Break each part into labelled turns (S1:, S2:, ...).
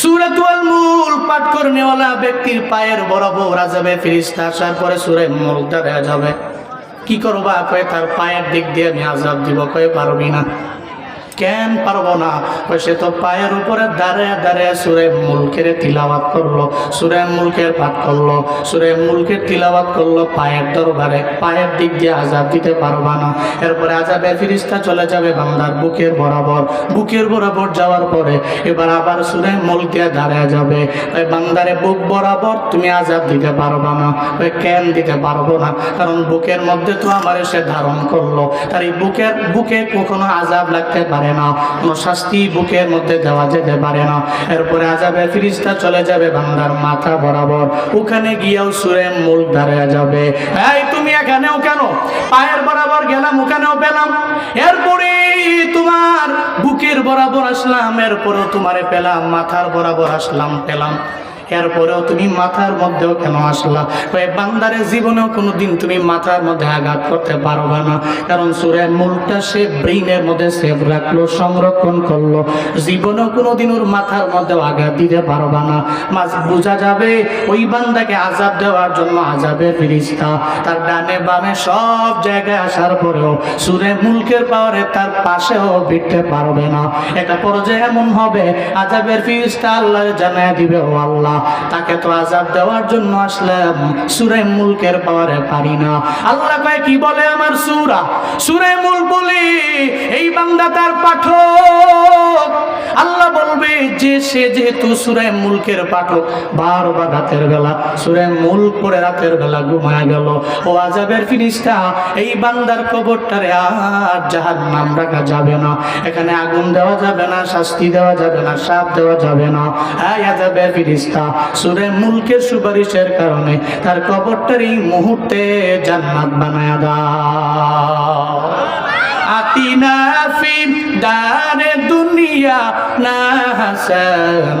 S1: সুরাতুয়াল মূল পাঠ করনেওয়ালা ব্যক্তির পায়ের বরাবর যাবে ফিরিস্তা। আসার পরে সুরে মূলটা দেওয়া যাবে। কি করবা? কয়ে, তার পায়ের দিক দিয়ে আমি আজাব দিব। কয়ে, পারবি না। কেন পারব না? সে তো পায়ের উপরে দাঁড়ায় দাঁড়ায় সুরে মুলকের তিলাবাত করল, সুরে মুলকের পাঠ করল, সুরে মুলকের তিলাবাত করল, পায়ের দরবারে, পায়ের দিক দিয়ে আজাব দিতে পারবা না। এরপরে আজাবের ফিরিস্তা চলে যাবে বান্দার বুকের বরাবর। বুকের বরাবর যাওয়ার পরে এবার আবার সুরে মুল দিয়ে দাঁড়ায় যাবে। ওই বান্দারে বুক বরাবর তুমি আজাব দিতে পারবা না, ওই কেন দিতে পারব না? কারণ বুকের মধ্যে তো আমার সে ধারণ করল। তার এই বুকের, বুকে কখনো আজাব লাগতে পারে না। কোনো শাস্তি বুকের মধ্যে দেওয়া যেতে পারে না। এরপরে আজাবে ফিরিস্তা চলে যাবে বান্দার মাথা বরাবর। ওখানে গিয়েও সুরে মূল দাঁড়িয়ে যাবে। এই, তুমি এখানেও কেন? পায়ের বরাবর গেলাম, ওখানেও পেলাম। এরপরে তোমার বুকের বরাবর আসলাম, এরপরেও তোমারে পেলাম, মাথার বরাবর আসলাম, পেলাম। এরপরেও তুমি মাথার মধ্যেও কেন আসলা? ওই বান্দারের জীবনেও কোনো দিন তুমি মাথার মধ্যে আঘাত করতে পারবে না। কারণ সুরের মূলটা সে ব্রেইনের মধ্যে সেভ রাখল, সংরক্ষণ করল। জীবনেও কোনো দিন ওর মাথার মধ্যেও আঘাত দিতে পারবে না। মাঝ বোঝা যাবে, ওই বান্দাকে আজাব দেওয়ার জন্য আজাবে ফিরিস্তা তার ডানে বামে সব জায়গায় আসার পরেও সুরে মুলকের পাওয়ারে তার পাশেও বিটতে পারবে না। এটা পর্যায়ে এমন হবে আজাবের ফিরিস্তা আল্লাহ জানায় দিবে, ও আল্লাহ। তাকে তো আজাব দেওয়ার জন্য আসলাম। সুরে মুলকের পাওয়ারে পারি না। আল্লাহ কয়, কি বলে আমার সুরা? সুরে মুল বলি, এই বান্দা তার পাঠক। আল্লাহ বলবে, যে সে যেহেতু সুরে মুলকের পাঠক রাতের বেলা সুরে করে রাতের বেলা ঘুমায় গেল। ও আজাবের এই বান্দার কবরটারে আর নাম রাখা যাবে না। এখানে আগুন দেওয়া যাবে না, শাস্তি দেওয়া যাবে না, সাপ দেওয়া যাবে না। আজাবের সুরে মুলকের সুপারিশের কারণে তার কবরটার এই মুহূর্তে জান্নাত বানায় দা আতিনা ফি দারে দুনিয়া না হাসান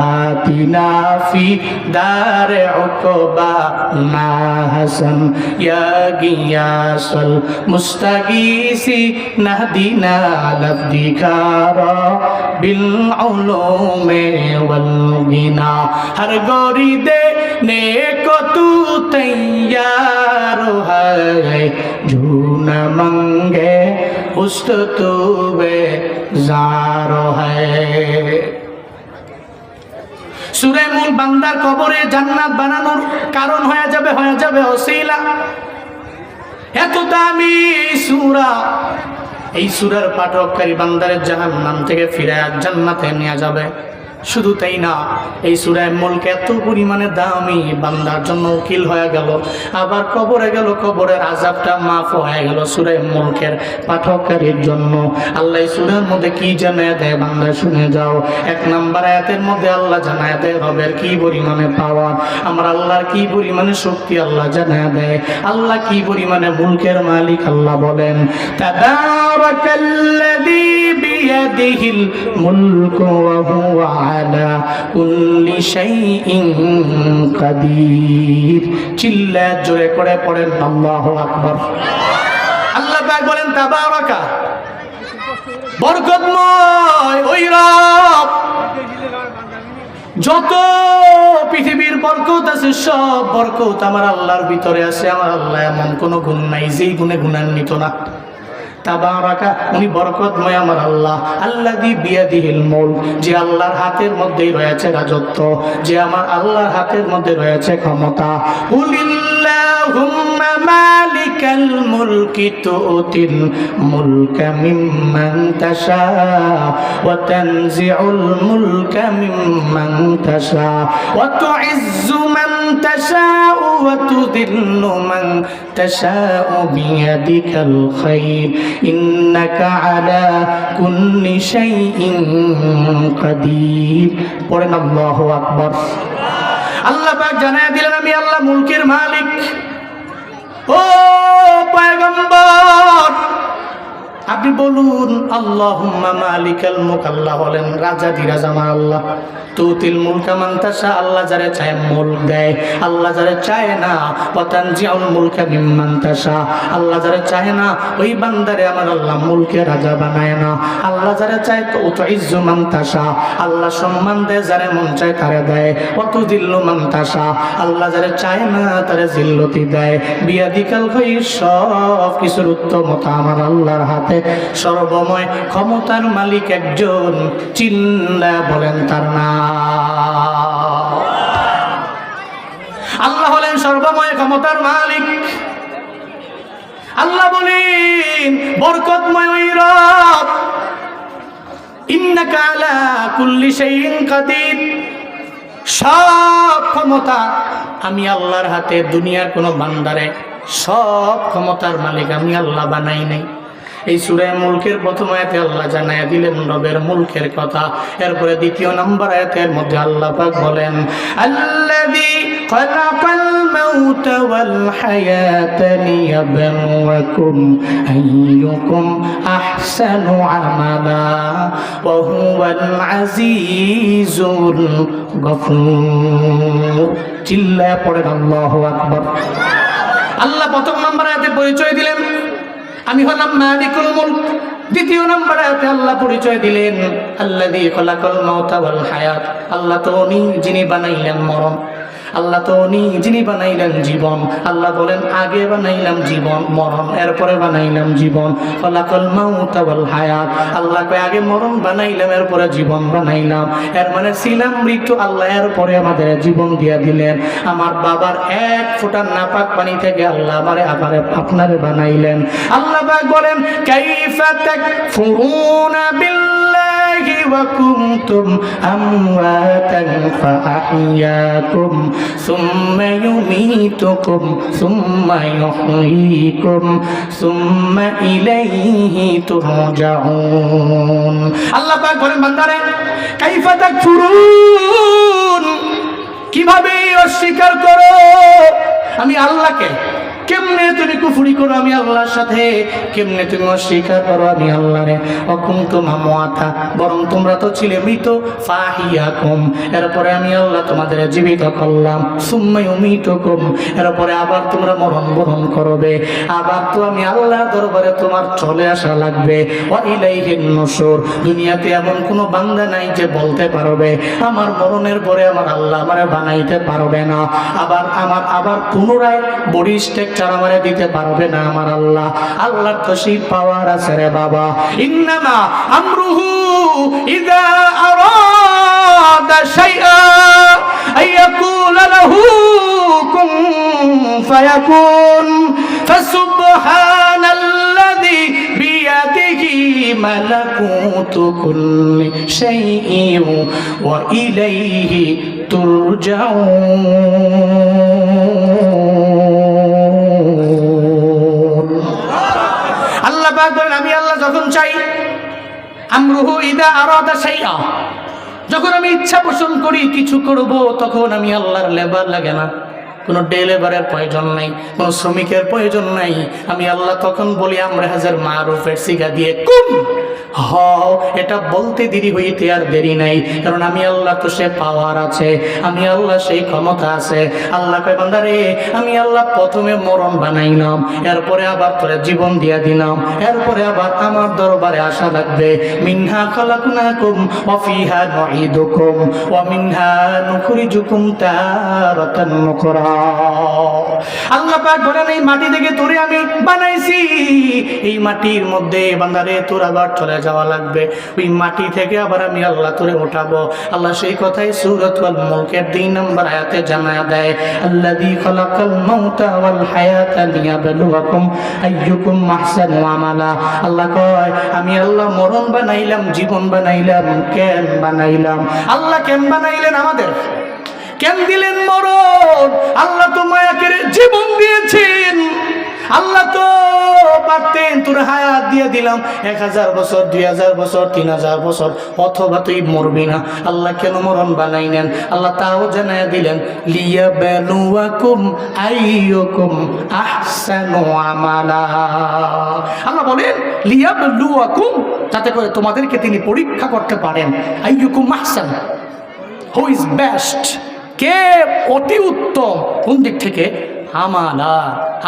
S1: আতিনা ফি দারে উকবা না হাসান ইয়া গিয়াসাল মুস্তাগিসি নাহদিনা লফদিকারা বিল উলুমে ওয়াল গিনা হর গরি দে নেको دوست تو বেজার সুরে মূল বান্দার কবরে জান্নাত বানানোর কারণ হয়ে যাবে হয়ে যাবে অশিলা। এত দামি সুরা, এই সুরার পাঠককারী বান্দারের জাহান্নাম থেকে ফিরে জান্নাতে নিয়ে যাবে। শুধু তাই না, এই সুরায় মুলক এত পরিমাণে দামি, বান্দার জন্য উকিল হয়ে গেল। আবার কবরে গেল, কবরের আজাবটা মাফ হয়ে গেল সুরায় মুলকের পাঠককারীর জন্য। আল্লাহ সুরের মধ্যে কি জানায় দেয় বান্দা, শুনে যাও। এক নাম্বার আয়াতের মধ্যে আল্লাহ জানায় দেয়, রবের কি পরিমাণে পাওয়ার আমার আল্লাহর কি পরিমাণে শক্তি আল্লাহ জানায় দেয়। আল্লাহ কি পরিমাণে মুলকের মালিক আল্লাহ বলেন, তাবারাকাল্লাযী বিয়াদিহিল মুলকু ওয়া হুয়া আলা কুল্লি শাইইন কাদির চিল্লা জোরে করে পড়েন, আল্লাহু আকবার। আল্লাহ পাক বলেন, তাবারাকা। বরকতময় ওই রব। যত পৃথিবীর বরকত আছে, সব বরকত আমার আল্লাহর ভিতরে আছে। আমার আল্লাহ এমন কোনো গুণ নাই, যেই গুণে গুণান্বিত না। আল্লাহ। আল্লাহ দি যে আল্লাহর হাতের মধ্যেই রয়েছে রাজত্ব, যে আমার আল্লাহর হাতের মধ্যে রয়েছে ক্ষমতা। মালিকাল মুলকি তুতিল মুলকা মিম্মান তাশা ওয়া তানজিউল মুলকা মিম্মান তাশা ওয়া তুইজ্জু মান তাশা ওয়া তুযিল্লু মান তাশাউ বিয়াদিকাল খায়র ইন্নাকা আলা কুল্লি শাইইন কাদির পড়েন আল্লাহু পাক জানায় দিলেন আমি আল্লাহ মুলকের মালিক। ও পয়গম্বর আপনি বলুন আল্লাহ মালিকাল মুখ আল্লাহ বলেন, রাজা দিরাজ আমার আল্লাহ। তুতিল মুলকা আল্লাহ যারে চায় মুলক দেয়। আল্লাহ যারে চায় না পতান মুলকা মিম্মান্তাসা আল্লাহ যারে চায় না, ওই বান্দারে আমার আল্লাহ মুলকে রাজা বানায় না। আল্লাহ যারে চায় তো তো ইজ্জু মান্তাসা আল্লাহ সম্মান দেয়, যারে মন চায় তারে দেয়। অত দিল্লু মান্তাসা আল্লাহ যারে চায় না, তারে জিল্লতি দেয়। বিয়াদিকাল হই সব কিছুর উত্তমতা আমার আল্লাহর হাতে। সর্বময় ক্ষমতার মালিক একজন চিল্লা বলেন তার নাম। আল্লাহ হলেন সর্বময় ক্ষমতার মালিক। আল্লাহ বলেন, বরকতময় ওই রব। ইন্নাকা আলা কুল্লি শাইইন কাদির। সব ক্ষমতা আমি আল্লাহর হাতে, দুনিয়ার কোনো বান্দারে। সব ক্ষমতার মালিক আমি আল্লাহ বানাই নাই। এই সুরায় মুলকের প্রথম আয়াতে আল্লাহ জানায় দিলেন রবের মুলকের কথা। এরপরে দ্বিতীয় নম্বর আয়াতের মধ্যে আল্লাহ পাক বলেন হায়াতা লিয়াবলুয়াকুম আইয়ুকুম আহসানু আমালা, ওয়া হুয়াল আজিজুল গফুর। চিল্লায় পড়েন আল্লাহু আকবার। আল্লাহ প্রথম নম্বর আয়াতে পরিচয় দিলেন। আমি হলাম মালিকুল মুলক। দ্বিতীয় নম্বর আয়াতে আল্লাহ পরিচয় দিলেন, আল্লাযী খলাকাল মাওতা হায়াত। আল্লাহ তো উনি যিনি বানাইলেন মরণ। আল্লাহ তো উনি যিনি বানাইলেন জীবন। আল্লাহ বলেন, আগে বানাইলাম জীবন, মরণ, এরপরে বানাইলাম জীবন। খলাকাল মাউতা ওয়াল হায়াত। আল্লাহ কয়, আগে মরণ বানাইলাম, এরপরে জীবন বানাইলাম। এর মানে ছিলাম মৃত্যু, আল্লাহ এরপরে আমাদের জীবন দিয়া দিলেন। আমার বাবার এক ফোঁটা নাপাক পানি থেকে আল্লাহ আমারে আবার আপনারে বানাইলেন। আল্লাহ বলেন, কাইফা তাকফুরুনা বিল্লাহি কুনতুম আমওয়াতান ফাআহইয়াকুম সুম্মা ইউমীতুকুম সুম্মা ইউহয়ীকুম সুম্মা ইলাইহি তুরজাউন আল্লাহ পাক বলেন, বান্দারে, কাইফা তাকফুরুন? কীভাবে অস্বীকার করো? আমি আল্লাহকে কেমনে তুমি কুফুরি করো আমি আল্লাহর সাথে? কেমনে তুমি অস্বীকার করো আমি আল্লাহরে? অকুম তোমা মোয়াথা বরং তোমরা তো ছিলে মৃত। ফাহিয়া কম এরপরে আমি আল্লাহ তোমাদের জীবিত করলাম। সুম্মাই অমিত কম এরপরে আবার তোমরা মরণ বরণ করবে। আবার তো আমি আল্লাহ দরবারে তোমার চলে আসা লাগবে। ওয়াইলাইহিন দুনিয়াতে এমন কোনো বান্দা নাই যে বলতে পারবে, আমার মরণের পরে আমার আল্লাহ আমারে বানাইতে পারবে না। আবার আমার, আবার পুনরায় বডি স্ট্রাকচার আমারে দিতে পারবে না আমার আল্লাহ। আল্লাহর তো সেই পাওয়ার আছে রে বাবা। ইন্নামা আমরুহু ইযা আরাদা শাইআ আইয়াকুলা লাহু কুন ফায়াকুন। ফাসুবহানাল্লাযী বিয়াদিহি মালাকুতু কুল্লি শাইইন ওয়া ইলাইহি তুরজাউন। যখন চাই, আমরুহু ইদা আরাদা শাইআ। যখন আমি ইচ্ছা পোষণ করি, কিছু করব, তখন আমি আল্লাহর লেবার লাগে না। কোনো ডে লেবারের প্রয়োজন নাই, কোনো শ্রমিকের প্রয়োজন নাই। আমি আল্লাহ তখন বলি, আমরা হাজার মারুফের সিগা দিয়ে কুম হ এটা বলতে দেরি হইতে আর দেরি নাই। কারণ আমি আল্লাহ তো সে পাওয়ার আছে, আমি আল্লাহ সেই ক্ষমতা আছে। আল্লাহ কয় আমি আল্লাহ প্রথমে মরণ বানাইলাম, এরপরে আবার তোরে জীবন দিয়া দিলাম, এরপরে আবার আমার দরবারে আশা লাগবে। মিনহা খালাকনাকুম ওয়া ফিহা নুঈদুকুম, ওয়া মিনহা নুখরিজুকুম তারাতান নুকরা আল্লাহ বলেন, এই মাটি থেকে তোরে আমি বানাইছি। এই মাটির মধ্যে বান্দারে তোর আবার চলে যাওয়া লাগবে। ওই মাটি থেকে আবার আমি আল্লাহ তোরে উঠাবো। আল্লাহ সেই কথাই সুরত দুই নম্বর জানা দেয়, আল্লাযী খালাকাল মাউতা ওয়াল আইয়ুকুম আল্লাহ কয়, আমি আল্লাহ মরণ বানাইলাম, জীবন বানাইলাম কেন বানাইলাম। আল্লাহ কেন বানাইলেন আমাদের? কেন দিলেন মরণ? আল্লাহ তো মায়াকে জীবন দিয়েছেন। আল্লাহ তো পারতেন, তোর হায়াত দিয়ে দিলাম। এক হাজার বছর, দুই হাজার বছর, তিন হাজার বছর, অথবা তুই মরবি না। আল্লাহ কেন মরণ বানাই নেন? আল্লাহ তাও জানাই দিলেন, লিয়া বেলুয়াকুম আইয়ুকুম আহসানু আমালা। আল্লাহ বলেন, লিয়া বেলুয়াকুম যাতে করে তোমাদেরকে তিনি পরীক্ষা করতে পারেন। আইয়ুকুম আহসান হু ইজ বেস্ট কে অতি উত্তম? কোন দিক থেকে? আমালা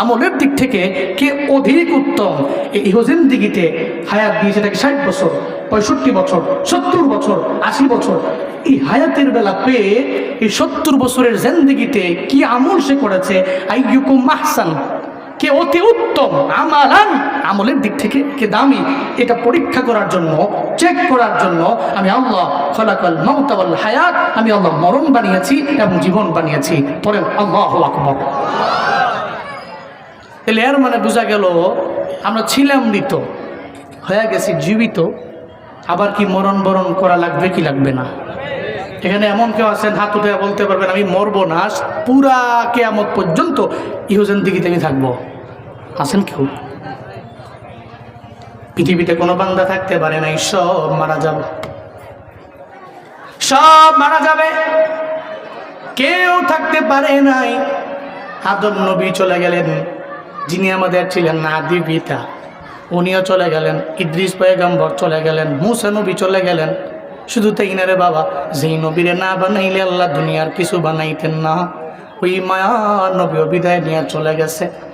S1: আমলের দিক থেকে কে অধিক উত্তম? এই দিঘিতে হায়াত দিয়েছে তাকে ষাট বছর, পঁয়ষট্টি বছর, সত্তর বছর, আশি বছর? এই হায়াতের বেলা পেয়ে এই সত্তর বছরের জেন্দিগিতে কি আমল সে করেছে? আইয়ুকুম মাহসান কে অতি উত্তম, আমালান, আমলের দিক থেকে কে দামি, এটা পরীক্ষা করার জন্য চেক করার জন্য আমি আল্লাহ খলাকাল মমতাবল হায়াত, আমি আল্লাহ মরণ বানিয়েছি এবং জীবন বানিয়েছি। পরেন আল্লাহ আকবর। তাহলে এর মানে বোঝা গেল, আমরা ছিলাম মৃত, হয়ে গেছি জীবিত, আবার কি মরণ বরণ করা লাগবে কি লাগবে না? এখানে এমন কেউ আছেন, হাত উঠে বলতে পারবেন, আমি মরবো না পুরা কেয়ামত পর্যন্ত ইহুজেন দিকে আমি থাকব। আছেন কেউ? পৃথিবীতে কোনো বান্দা থাকতে পারে নাই, সব মারা যাবে। সব মারা যাবে। কেউ থাকতে পারে নাই। আদম নবী চলে গেলেন। যিনি আমাদের ছিলেন নাদি পিতা। উনিও চলে গেলেন। ইদ্রিস পয়গম্বর চলে গেলেন। মুসা নবী চলে গেলেন। শুধু তাই না রে বাবা, যেই নবীরে না বানাইলে আল্লাহ দুনিয়ার কিছু বানাইতেন না। ওই মায়া নবীও বিদায় নিয়ে চলে গেছে।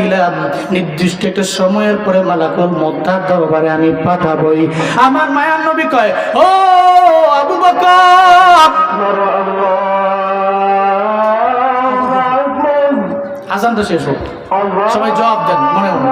S1: দিলাম। নির্দিষ্ট একটা সময়ের পরে মালাকুল মোদ্দার দরবারে আমি পাঠাবই। আমার মায়ার নবী কয়, ও আবু বকর! আজান তো শেষ হোক। সবাই জবাব দেন, মনে মনে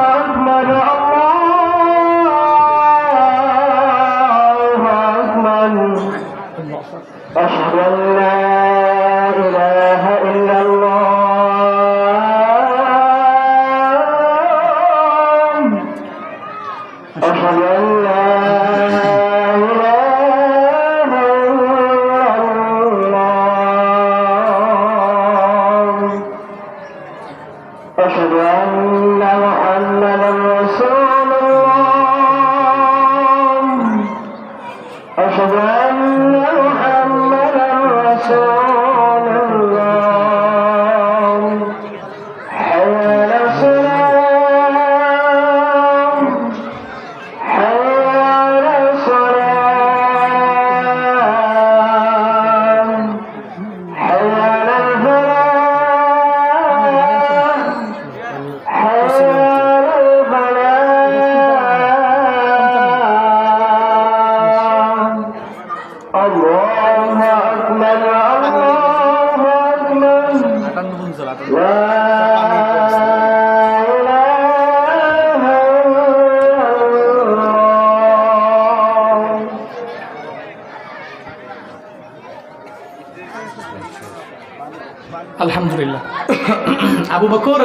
S1: বকর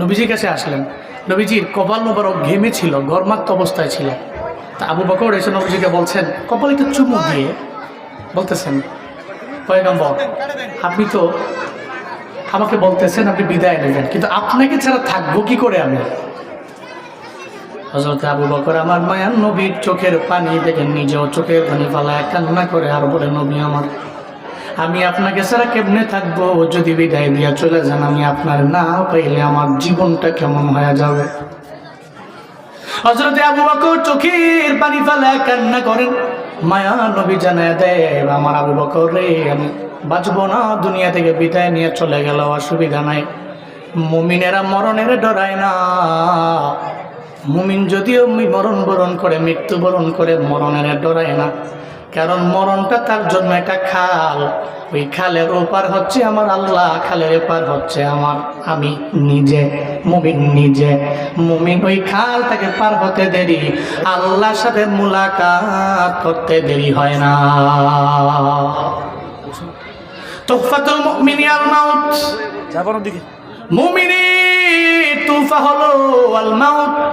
S1: নবীজির কাছে আসলেন। নবীজির কপাল মোবারক ঘেমে ছিল, গরমাক্ত অবস্থায় ছিল। তা আবু বকর এসে নবীজিকে বলছেন, কপালে একটু চুমু দিয়ে। বলতেছেন, পয়গম্বর, আপনি তো আমাকে বলতেছেন আপনি বিদায় নেবেন, কিন্তু আপনাকে ছাড়া থাকব কি করে আমি? হজরত আবু বকর, আমার মায়ার নবীর চোখের পানি দেখেন নিজেও চোখের পানি ফালায় কান্না করে, আর বলে, নবী আমার আমি আপনাকে ছাড়া কেমনে থাকব? যদি বিদায় দিয়া চলে যান, আমি আপনার না পাইলে আমার জীবনটা কেমন হয়ে যাবে? হজরতে আবু বকর চোখের পানি ফেলে কান্না করেন। মায়া নবী জানায় দেয় আমার আবু বকর রে, আমি বাঁচবো না। দুনিয়া থেকে বিদায় নিয়ে চলে গেল অসুবিধা নাই। মুমিনেরা মরণের ডরায় না। মুমিন যদিও মরণ বরণ করে, মৃত্যুবরণ করে, মরণের ডরায় না। কারণ মরণটা তার জন্য একটা খাল। ওই খালের ওপার হচ্ছে আমার আল্লাহ খালের এপার হচ্ছে আমার আমি নিজে মুমিন নিজে। মুমিন ওই খাল তাকে পার হতে দেরি আল্লাহর সাথে মুলাকাত করতে দেরি হয় না। তোফাতুল মুমিনি আল মাউত
S2: যাবার দিকে
S1: মুমিনি তুফা হলো আল মাউত।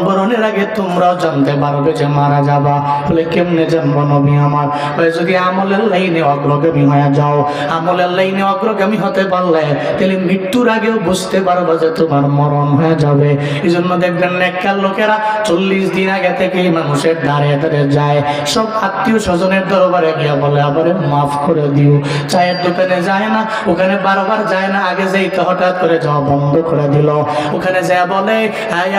S1: বরণের আগে তোমরাও জানতে পারবে যে মারা যাবা। বলে, কেমনে জানব নবী আমার? যদি আমলের লাইনে অগ্রগামী হয়ে যাও, আমলের লাইনে অগ্রগামী হতে পারলে তাহলে মৃত্যুর আগেও বুঝতে পারবে যে তোমার মরণ হয়ে যাবে। এই জন্য দেখবেন নেককার লোকেরা চল্লিশ দিন আগে থেকেই মানুষের দাঁড়িয়ে দাঁড়িয়ে যায়। সব আত্মীয় স্বজনের দরবারে গিয়ে বলে, আবার মাফ করে দিও। চায়ের দোকানে যায় না, ওখানে বারবার যায় না। আগে যেই তো হঠাৎ করে যাওয়া বন্ধ করে দিল। ওখানে যা বলে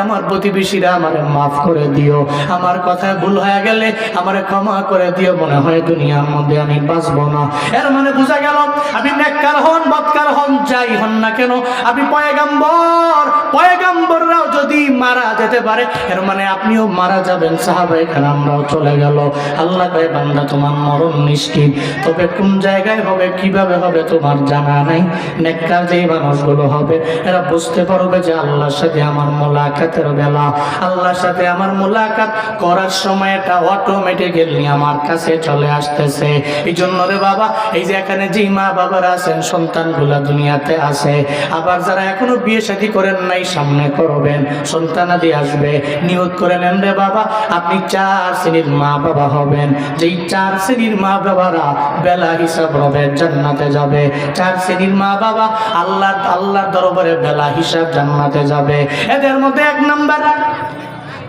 S1: আমার প্রতিবেশীরা আমার মাফ করে দিও। আমার কথায় ভুল হয়ে গেলে আমার ক্ষমা করে দিও। মনে হয় দুনিয়ার মধ্যে আমি বাঁচবো না। এর মানে বোঝা গেল, আমি নেককার হন, বৎকার হন, যাই হন না কেন আপনি পয়গাম্বর, পয়গাম্বররাও যদি মারা যেতে পারে, এর মানে আপনিও মারা যাবেন সাহাবাই আমরাও চলে গেল। আল্লাহ কয়, বান্দা, তোমার মরণ নিশ্চিত। তবে কোন জায়গায় হবে, কীভাবে হবে, তোমার জানা নাই। নেককার যেই মানুষগুলো হবে, এরা বুঝতে পারবে যে আল্লাহর সাথে আমার মোলাকাতের বেলা। আল্লাহর সাথে আমার মোলাকাত করার সময় এটা অটোমেটিক্যালি আমার কাছে চলে আসতেছে। এই জন্য রে বাবা, এই যে এখানে যেই মা বাবারা আছেন, সন্তানগুলা দুনিয়াতে আছে। আবার যারা এখনও বিয়ে শাদী করেন নাই, সামনে করবেন সন্তানাদি আসবে। নিয়োগ করে নেন রে বাবা, আপনি চার শ্রেণির মা বাবা হবেন। যেই চার শ্রেণির মা বাবারা বেলা হিসাব হবে জান্নাতে যাবে। চার শ্রেণির মা বাবা আল্লাহ, আল্লাহর দরবারে বেলা হিসাব জান্নাতে যাবে। এদের মধ্যে এক নাম্বার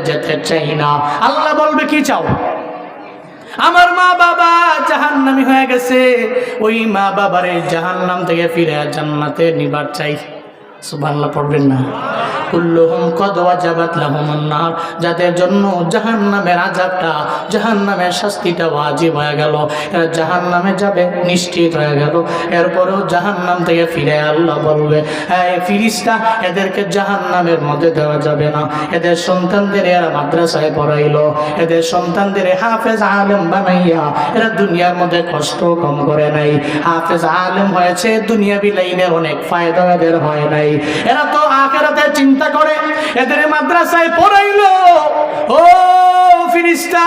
S1: যেতে চাই না। আল্লাহ বলবে, কি চাও? আমার মা বাবা জাহান্নামি হয়ে গেছে। ওই মা বাবার বাবারে জাহান্নাম থেকে ফিরে জান্নাতে নিবার চাই। সুবহানাল্লাহ, পড়বেন না। কুল্লুহুম লাহুমুন নার যাদের জন্য জাহান্নামের আযাবটা, জাহান্নামের শাস্তিটা ওয়াজিব হয়ে গেল, এরা জাহান্নামে যাবে, নিশ্চিত হয়ে গেল। জাহান্নাম থেকে ফিরে আল্লাহ বলবে হ্যাঁ ফিরিস্তা, এদেরকে জাহান্নামের মধ্যে দেওয়া যাবে না। এদের সন্তানদের এরা মাদ্রাসায় পড়াইলো, এদের সন্তানদের হাফেজ আলেম বানাইয়া এরা দুনিয়ার মধ্যে কষ্ট কম করে নাই। হাফেজ আলেম হয়েছে, দুনিয়াবি লাইনের অনেক ফায়দা এদের হয় নাই। এরা তো আখেরাতে চিন্তা করে এদের মাদ্রাসায় পড়াইলো। ও ফিরিস্তা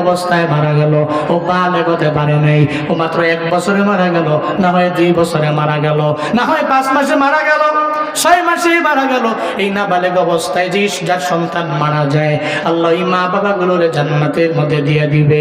S1: অবস্থায় মারা গেল। ও বালেগ হতে পারে নাই। ও মাত্র এক বছরে মারা গেল। না হয় দুই বছরে মারা গেল। না হয় পাঁচ মাসে মারা গেল। ছয় মাসে মারা গেল। এই অবস্থায় যে যার সন্তান মারা যায়, আল্লাহ মা জান্নাতের মধ্যে দিয়ে দিবে।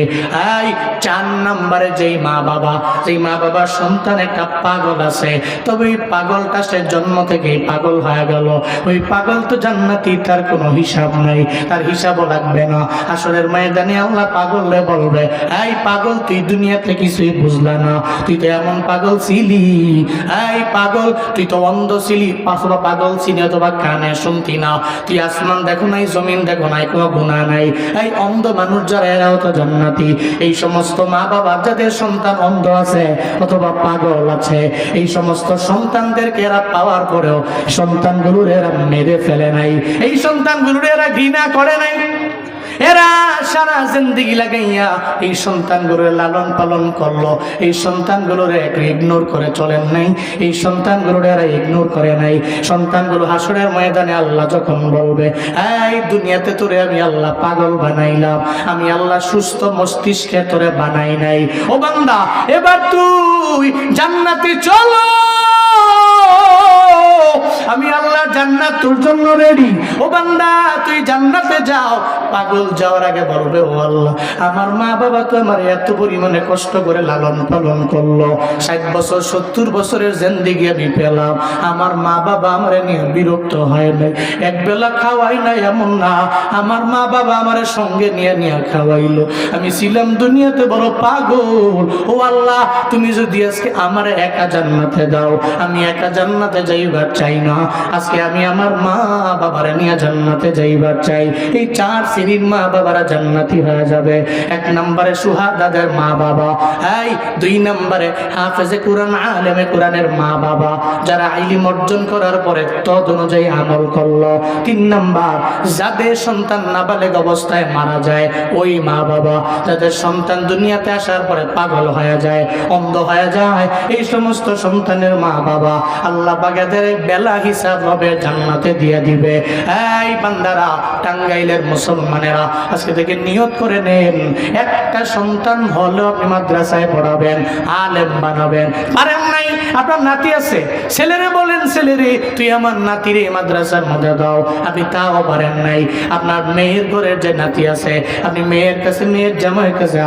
S1: এই চার নম্বরে যেই মা বাবা যেই মা বাবার সন্তান একটা পাগল আছে, তবে ওই পাগলটা সে জন্ম থেকেই পাগল হয়ে গেল। ওই পাগল তো জান্নাতি, তার কোনো হিসাব নাই। তার হিসাবও লাগবে না। আসলের ময়দানে আল্লাহ পাগলে বলবে, এই পাগল, তুই দুনিয়াতে কিছুই বুঝলা না। তুই তো এমন পাগল ছিলি। এই পাগল, তুই তো অন্ধ ছিলি। পাঁচবা পাগল ছিলি অথবা কানে শুনতি না। তুই আসমান দেখো নাই, জমিন দেখো নাই, কোনো গুণা নাই। এই অন্ধ মানুষ যারা, এরাও তো জান্নাতি। এই সমস্ত মা বাবা যাদের সন্তান অন্ধ আছে অথবা পাগল আছে, এই সমস্ত সন্তানদেরকে এরা পাওয়ার পরেও সন্তানগুলোর এরা মেরে ফেলে নাই। এই সন্তানগুলোর এরা ঘৃণা করে নাই। এরা সারা জিন্দিগি লাগাইয়া এই সন্তানগুলোর লালন পালন করল। এই সন্তানগুলোর ইগনোর করে চলেন নাই। এই সন্তানগুলোর এরা ইগনোর করে নাই। সন্তানগুলো হাসরের ময়দানে আল্লাহ যখন বলবে, এই দুনিয়াতে তোরে আমি আল্লাহ পাগল বানাইলাম। আমি আল্লাহ সুস্থ মস্তিষ্কে তোরে বানাই নাই। ও বান্দা, এবার তুই জান্নাতে চলো। আমি আল্লাহ জান্নাত তোর জন্য রেডি ও বান্দা, তুই জান্নাতে যাও। পাগল যাওয়ার আগে বলবে, ও আল্লাহ, আমার মা বাবা তো আমার এত পরিমাণে কষ্ট করে লালন পালন করল। ষাট বছর, সত্তর বছরের জেন্দিগি আমি পেলাম। আমার মা বাবা আমার নিয়ে বিরক্ত হয় নাই। এক বেলা খাওয়াই নাই এমন না। আমার মা বাবা আমার সঙ্গে নিয়ে নিয়ে খাওয়াইলো। আমি ছিলাম দুনিয়াতে বড় পাগল। ও আল্লাহ, তুমি যদি আজকে আমার একা জান্নাতে দাও, আমি একা জান্নাতে যাইবার চাই না। আজকে আমি আমার মা বাবার নিয়ে জান্নাতে যাইবার চাই। এই চার শ্রেণির মা বাবারা জান্নাতি হয়ে যাবে। এক নম্বরে সুহাদাদের মা বাবা। এই দুই নম্বরে হাফেজে কোরআন, আলেমে কোরআনের মা বাবা, যারা আইলিম অর্জন করার পরে তদ অনুযায়ী আমল করল। তিন নাম্বার, যাদের সন্তান নাবালেগ অবস্থায় মারা যায়, ওই মা বাবা, যাদের সন্তান দুনিয়াতে আসার পরে পাগল হয়ে যায়, অন্ধ হয়ে যায়, এই সমস্ত সন্তানের মা বাবা আল্লাহ বাগেদের বেলা হিসাব হবে জান্নাতে দিয়ে দিবে। এই বান্দারা টাঙ্গাইলের মুসলমানেরা, আজকে থেকে নিয়ত করে নেন, একটা সন্তান হলো আপনি মাদ্রাসায় পড়াবেন, আলেম বানাবেন। পারেন নাই? আপনার নাতি আছে? ছেলেরে বলেন ছেলেরে, তুই আমার নাতিরে মাদ্রাসার মধ্যে দাও। আপনি তাও পারেন নাই। আপনার মেয়ের ঘরের যে নাতি আছে, আপনি মেয়ের কাছে, মেয়ের জামাইয়ের কাছে